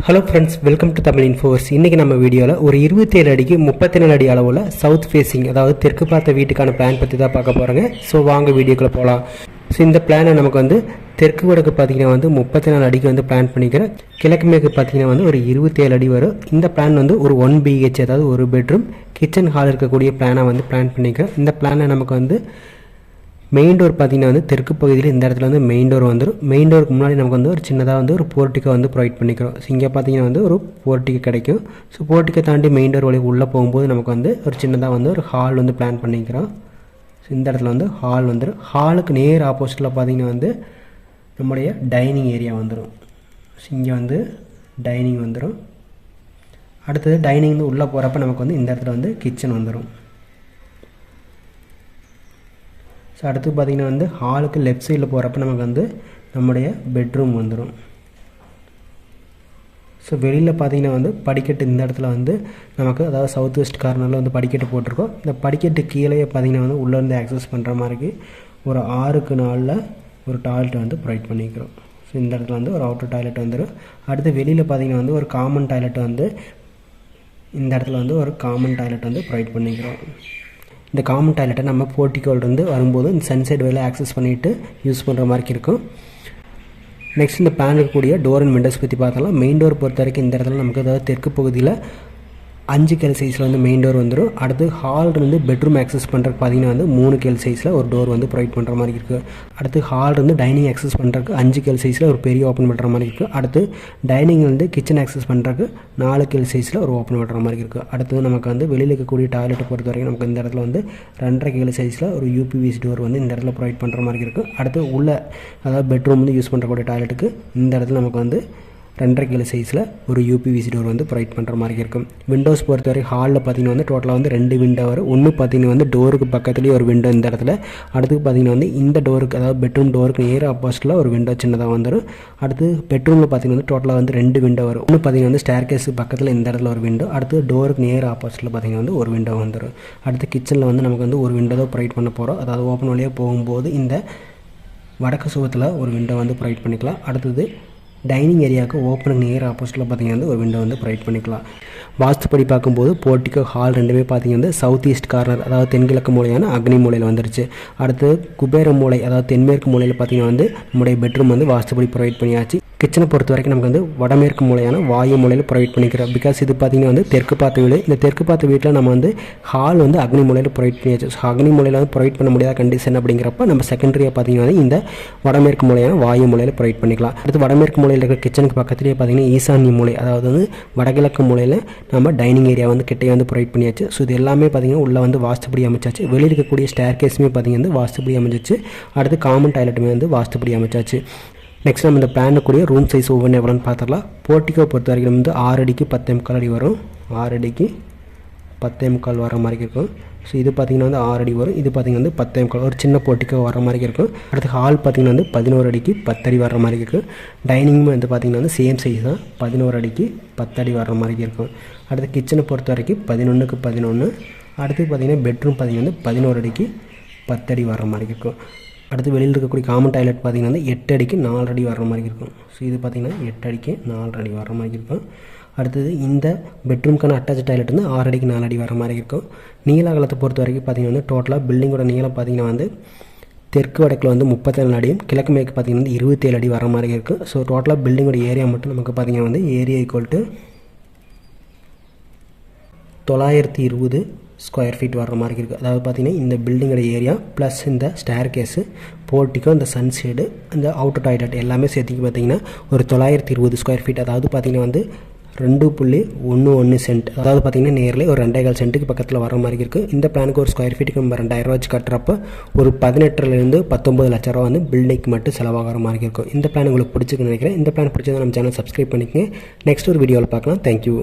Hello friends welcome to Tamil in force இன்றைக்கி நம்ம வீடியோவில் ஒரு இருபத்தேழு அடிக்கு முப்பத்தி நாலு அடி அளவில் சவுத் ஃபேஸிங் அதாவது தெற்கு பார்த்த வீட்டுக்கான பிளான் பற்றி தான் பார்க்க போகிறேங்க ஸோ வாங்க வீடியோக்குள்ளே போகலாம் ஸோ இந்த பிளானை நமக்கு வந்து தெற்கு வடக்கு பார்த்தீங்கன்னா வந்து முப்பத்தி நாலு அடிக்கு வந்து பிளான் பண்ணிக்கிறேன் கிழக்கு மேற்கு பார்த்தீங்கன்னா வந்து ஒரு இருபத்தேழு அடி வரும். இந்த பிளான் வந்து ஒரு ஒன் பிஹெச் அதாவது ஒரு பெட்ரூம் கிச்சன் ஹால் இருக்கக்கூடிய பிளானை வந்து பிளான் பண்ணிக்கிறேன் இந்த பிளானை நமக்கு வந்து மெயின் டோர் பார்த்தீங்கன்னா வந்து தெற்கு பகுதியில் இந்த இடத்துல வந்து மெயின் டோர் வந்துடும் மெயின் டோருக்கு முன்னாடி நமக்கு வந்து ஒரு சின்னதாக வந்து ஒரு போர்ட்டிக்கை வந்து ப்ரொவைட் பண்ணிக்கிறோம். ஸோ இங்கே பார்த்திங்கன்னா வந்து ஒரு போர்ட்டிக்கை கிடைக்கும். ஸோ போர்ட்டிக்கை தாண்டி மெயின் டோர் வழி உள்ளே போகும்போது நமக்கு வந்து ஒரு சின்னதாக வந்து ஒரு ஹால் வந்து பிளான் பண்ணிக்கிறோம். ஸோ இந்த இடத்துல வந்து ஹால் வந்துடும் ஹாலுக்கு நேர் ஆப்போசிட்டில் பார்த்திங்கன்னா வந்து நம்முடைய டைனிங் ஏரியா வந்துடும் ஸோ இங்கே வந்து டைனிங் வந்துடும் அடுத்தது டைனிங் வந்து உள்ளே போகிறப்ப நமக்கு வந்து இந்த இடத்துல வந்து கிச்சன் வந்துடும் ஸோ அடுத்து பார்த்திங்கன்னா வந்து ஹாலுக்கு லெஃப்ட் சைடில் போகிறப்ப நமக்கு வந்து நம்முடைய பெட்ரூம் வந்துடும் ஸோ வெளியில் பார்த்தீங்கன்னா வந்து படிக்கட்டு இந்த இடத்துல வந்து நமக்கு அதாவது சவுத் வெஸ்ட் கார்னரில் வந்து படிக்கட்டு போட்டிருக்கோம். இந்த படிக்கட்டு கீழே பார்த்தீங்கன்னா வந்து உள்ளேருந்து ஆக்சஸ் பண்ணுற மாதிரி ஒரு ஆறுக்கு நாளில் ஒரு டாய்லெட் வந்து ப்ரொவைட் பண்ணிக்கிறோம். ஸோ இந்த இடத்துல வந்து ஒரு அவுட்டர் டாய்லெட் வந்துடும் அடுத்து வெளியில் பார்த்தீங்கன்னா வந்து ஒரு காமன் டாய்லெட் வந்து இந்த இடத்துல வந்து ஒரு காமன் டாய்லெட் வந்து ப்ரொவைட் பண்ணிக்கிறோம். இந்த காமன் டாய்லெட்டை நம்ம போர்ட்டிகோல்ருந்து வரும்போது இந்த சன்சைட் வேலை ஆக்சஸ் பண்ணிவிட்டு யூஸ் பண்ணுற மாதிரி இருக்கும். நெக்ஸ்ட் இந்த பேன் இருக்கக்கூடிய டோர் அண்ட் விண்டோஸ் பற்றி பார்த்தோம்னா மெயின் டோர் பொறுத்த வரைக்கும் இந்த இடத்துல நமக்கு அதாவது தெற்கு பகுதியில் அஞ்சு கேல் சைஸில் வந்து மெயின் டோர் வந்துடும் அடுத்து ஹால் இருந்து பெட்ரூம் ஆக்சஸ் பண்ணுறதுக்கு பார்த்தீங்கன்னா வந்து மூணு கேல் சைஸில் ஒரு டோர் வந்து ப்ரொவைட் பண்ணுற மாதிரி இருக்குது அடுத்து ஹால் இருந்து டைனிங் ஆக்சஸ் பண்ணுறதுக்கு அஞ்சு கேல் சைஸில் ஒரு பெரிய ஓப்பன் பண்ணுற மாதிரி இருக்குது அடுத்து டைனிங் வந்து கிச்சன் ஆக்சஸ் பண்ணுறதுக்கு நாலு கேல் சைஸில் ஒரு ஓப்பன் பண்ணுற மாதிரி இருக்குது அடுத்து நமக்கு வந்து வெளியில் இருக்கக்கூடிய டாய்லெட்டை பொறுத்த வரைக்கும் நமக்கு இந்த இடத்துல வந்து ரெண்டரை கேல் சைஸில் ஒரு யூபிவிசி டோர் வந்து இந்த இடத்துல ப்ரொவைட் பண்ணுற மாதிரி இருக்குது அடுத்து உள்ள அதாவது பெட்ரூம் வந்து யூஸ் பண்ணுறக்கூடிய டாய்லெட்டுக்கு இந்த இடத்துல நமக்கு வந்து ரெண்டரை கிலோ சைஸில் ஒரு யூபிவிசி டோர் வந்து ப்ரொவைட் பண்ணுற மாதிரி இருக்கும். விண்டோஸ் பொறுத்த வரைக்கும் ஹாலில் பார்த்தீங்கன்னா வந்து டோட்டலாக வந்து ரெண்டு விண்டோ வரும். ஒன்று பார்த்தீங்கன்னா வந்து டோருக்கு பக்கத்துலேயே ஒரு விண்டோ இந்த இடத்துல. அடுத்து பார்த்தீங்கன்னா வந்து இந்த டோருக்கு அதாவது பெட்ரூம் டோருக்கு நேர் ஆப்போசிட்டில் ஒரு விண்டோ சின்னதாக வந்துடும் அடுத்து பெட்ரூமில் பார்த்தீங்கன்னா வந்து டோட்டலாக வந்து ரெண்டு விண்டோ வரும். ஒன்று பார்த்தீங்கன்னா வந்து ஸ்டேர் கேஸுக்கு பக்கத்தில் இந்த இடத்துல ஒரு விண்டோ அடுத்து டோருக்கு நேர் ஆப்போசிட்டில் பார்த்தீங்கன்னா வந்து ஒரு விண்டோ வந்துடும் அடுத்து கிச்சனில் வந்து நமக்கு வந்து ஒரு விண்டோ தான் ப்ரொவைட் பண்ண போகிறோம் அதாவது ஓப்பன் வழியாக போகும்போது இந்த வடக்கு சுவத்தில் ஒரு விண்டோ வந்து ப்ரொவைட் பண்ணிக்கலாம். அடுத்தது டைனிங் ஏரியாவுக்கு ஓப்பனுக்கு நேர் ஆப்போசிட்டில் பார்த்தீங்கன்னா வந்து ஒரு விண்டோ வந்து ப்ரொவைட் பண்ணிக்கலாம். வாஸ்துப்படி பார்க்கும்போது போர்ட்டிக்கோ ஹால் ரெண்டுமே பார்த்தீங்கன்னா வந்து சவுத் ஈஸ்ட் கார்னர் அதாவது தென்கிழக்கு மூலையான அக்னி மூலையில் வந்துருச்சு. அடுத்து குபேர மூலை அதாவது தென்மேற்கு மூலையில் பார்த்தீங்கன்னா வந்து நம்முடைய பெட்ரூம் வந்து வாஸ்துப்படி ப்ரொவைட் பண்ணியாச்சு. கிச்சனை பொறுத்த வரைக்கும் நமக்கு வந்து வடமேற்கு மூலையான வாயு மூலையில் ப்ரொவைட் பண்ணிக்கிறோம். பிகாஸ் இது பார்த்திங்கன்னா வந்து தெற்கு பார்த்த வீடு. இந்த தெற்கு பார்த்த வீட்டில் நம்ம வந்து ஹால் வந்து அக்னி மூலையில் ப்ரொவைட் பண்ணியாச்சு. ஸோ அக்னி மூலையில் வந்து ப்ரொவைட் பண்ண முடியாத கண்டிஷன் அப்படிங்கிறப்ப நம்ம செகண்டரியாக பார்த்திங்கன்னா இந்த வடமேற்கு மூலையான வாயு மூலையில் ப்ரொவைட் பண்ணிக்கலாம். அடுத்து வடமேற்கு மூலையில் இருக்கிற கிச்சனுக்கு பக்கத்துலேயே பார்த்திங்கன்னா ஈசான்ய மூலை அதாவது வந்து வடகிழக்கு மூலையில் நம்ம டைனிங் ஏரியா வந்து கிட்டே வந்து ப்ரொவைட் பண்ணியாச்சு. ஸோ இது எல்லாமே பார்த்திங்கன்னா உள்ளே வந்து வாஸ்துபடி அமைச்சாச்சு. வெளியில் இருக்கக்கூடிய ஸ்டேர் கேஸுமே பார்த்திங்கன்னா வந்து வாஸ்துபடி அமைஞ்சிச்சு. அடுத்து காமன் டாய்லெட்டுமே வந்து வாஸ்துபடி அமைச்சாச்சு. நெக்ஸ்ட் நம்ம இந்த பிளானுக்குரிய ரூம் சைஸ் ஒவ்வொன்று எவ்வளோன்னு பார்த்துடலாம். போர்ட்டிக்கோ பொறுத்த வரைக்கும் வந்து ஆறு அடிக்கு பத்தே முக்கால் அடி வரும். ஆறு அடிக்கு பத்தே முக்கால் வர மாதிரி இருக்கும். ஸோ இது பார்த்திங்கன்னா வந்து ஆறு அடி வரும். இது பார்த்திங்கன்னா வந்து பத்தே முக்கால் ஒரு சின்ன போட்டிக்கு வர மாதிரி இருக்கும். அடுத்து ஹால் பார்த்திங்கன்னா வந்து பதினோரு அடிக்கு பத்தடி வர மாதிரி இருக்கும். டைனிங்கும் வந்து பார்த்திங்கன்னா வந்து சேம் சைஸ் தான். பதினோரு அடிக்கு பத்தடி வர மாதிரி இருக்கும். அடுத்து கிச்சனை பொறுத்த வரைக்கும் பதினொன்றுக்கு பதினொன்று அடுத்து பார்த்திங்கன்னா பெட்ரூம் பார்த்திங்கன்னா வந்து பதினோரு அடிக்கு பத்தடி வர மாதிரி இருக்கும். அடுத்து வெளியில் இருக்கக்கூடிய காமன் டாய்லெட் பார்த்திங்கன்னா வந்து எட்டு அடிக்கு நாலு அடி வர்ற மாதிரி இருக்கும். ஸோ இது பார்த்திங்கன்னா எட்டு அடிக்கு நாலு அடி வர மாதிரி இருக்கும். அடுத்தது இந்த பெட்ரூம்க்கான அட்டாச் டாய்லெட் வந்து ஆறு அடிக்கு நாலு அடி வர மாதிரி இருக்கும். நீள அகலத்தை பொறுத்த வரைக்கும் பார்த்திங்கன்னா வந்து டோட்டலாக பில்டிங்கோட நீளம் பார்த்திங்கன்னா வந்து தெற்கு வடக்கில் வந்து முப்பத்தேழு அடியும் கிழக்கு மேற்கு பார்த்திங்கன்னா வந்து இருபத்தேழு அடி வர மாதிரி இருக்குது ஸோ டோட்டலாக பில்டிங்கோட ஏரியா மட்டும் நமக்கு பார்த்திங்கன்னா வந்து ஏரியா ஈக்குவல் டு தொள்ளாயிரத்தி இருபது ஸ்கொயர் ஃபீட் வர்ற மாதிரி இருக்குது அதாவது பார்த்திங்கன்னா இந்த பில்டிங்கோட ஏரியா ப்ளஸ் இந்த ஸ்டேர் கேஸு போர்ட்டிக்கோ இந்த சன்ஷேடு இந்த அவுட்டர் டாய்லெட் எல்லாமே சேர்த்துக்கு பார்த்திங்கன்னா ஒரு தொள்ளாயிரத்தி இருபது ஸ்கொயர் ஃபீட் அதாவது பார்த்திங்கன்னா வந்து ரெண்டு புள்ளி ஒன்று ஒன்று சென்ட். அதாவது பார்த்திங்கன்னா நேரில் ஒரு ரெண்டேகால் சென்ட்டுக்கு பக்கத்தில் வர மாதிரி இருக்குது இந்த பிளானுக்கு ஒரு ஸ்கொயர் ஃபீட்டுக்கு நம்ம ரெண்டாயிரரூவா வச்சு கட்டுறப்ப ஒரு பதினெட்டுலேருந்து பத்தொம்பது லட்ச ரூபா வந்து பில்டிங்க்கு மட்டும் செலவாகிற மாதிரி இருக்கும். இந்த பிளான் உங்களுக்கு பிடிச்சிருக்குன்னு நினைக்கிறேன். இந்த பிளான் பிடிச்சதை நம்ம சேனல் சப்ஸ்கிரைப் பண்ணிக்கங்க. நெக்ஸ்ட் ஒரு வீடியோவில் பார்க்கலாம். தேங்க்யூ